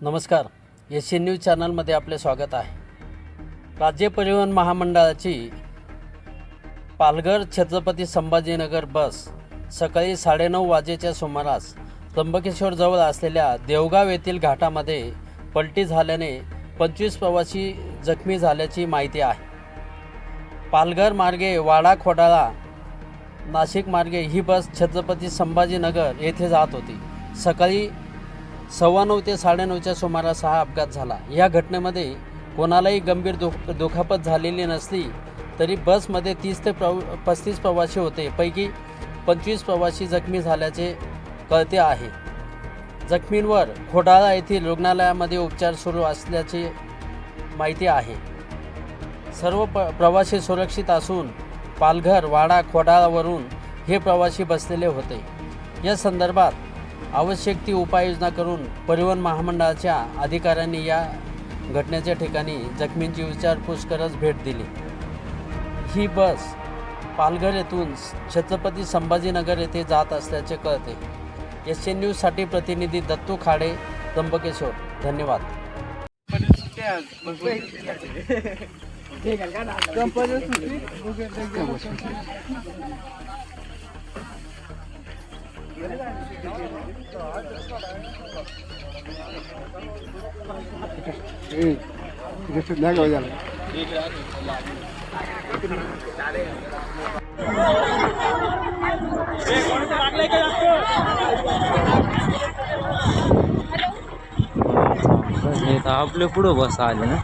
नमस्कार. S N news चॅनलमध्ये आपले स्वागत आहे. राज्य परिवहन महामंडळाची पालघर छत्रपती संभाजीनगर बस सकाळी साडेनऊ वाजेच्या सुमारास त्र्यंबकेश्वरजवळ असलेल्या देवगाव येथील घाटामध्ये पलटी झाल्याने पंचवीस प्रवासी जखमी झाल्याची माहिती आहे. पालघर मार्गे वाडा खोडाळा नाशिक मार्गे ही बस छत्रपती संभाजीनगर येथे जात होती. सकाळी सव्वा नऊ ते साडेनऊच्या सुमारास हा अपघात झाला. या घटनेमध्ये कोणालाही गंभीर दुख दुखापत झालेली नसली तरी बसमध्ये तीस ते प्रव पस्तीस प्रवासी होते. पैकी पंचवीस प्रवासी जखमी झाल्याचे कळते आहे. जखमींवर खोडाळा येथील रुग्णालयामध्ये उपचार सुरू असल्याची माहिती आहे. सर्व प प्रवासी सुरक्षित असून पालघर वाडा खोडाळावरून हे प्रवासी बसलेले होते. या संदर्भात आवश्यक ती उपाययोजना करून परिवहन महामंडळाच्या अधिकाऱ्यांनी या घटनेच्या ठिकाणी जखमींची विचारपूस करत भेट दिली. ही बस पालघर येथून छत्रपती संभाजीनगर येथे जात असल्याचे कळते. एस एन न्यूजसाठी प्रतिनिधी दत्तू खाडे त्र्यंबकेश्वर. धन्यवाद. आता तर आपले पुढं बस आले ना.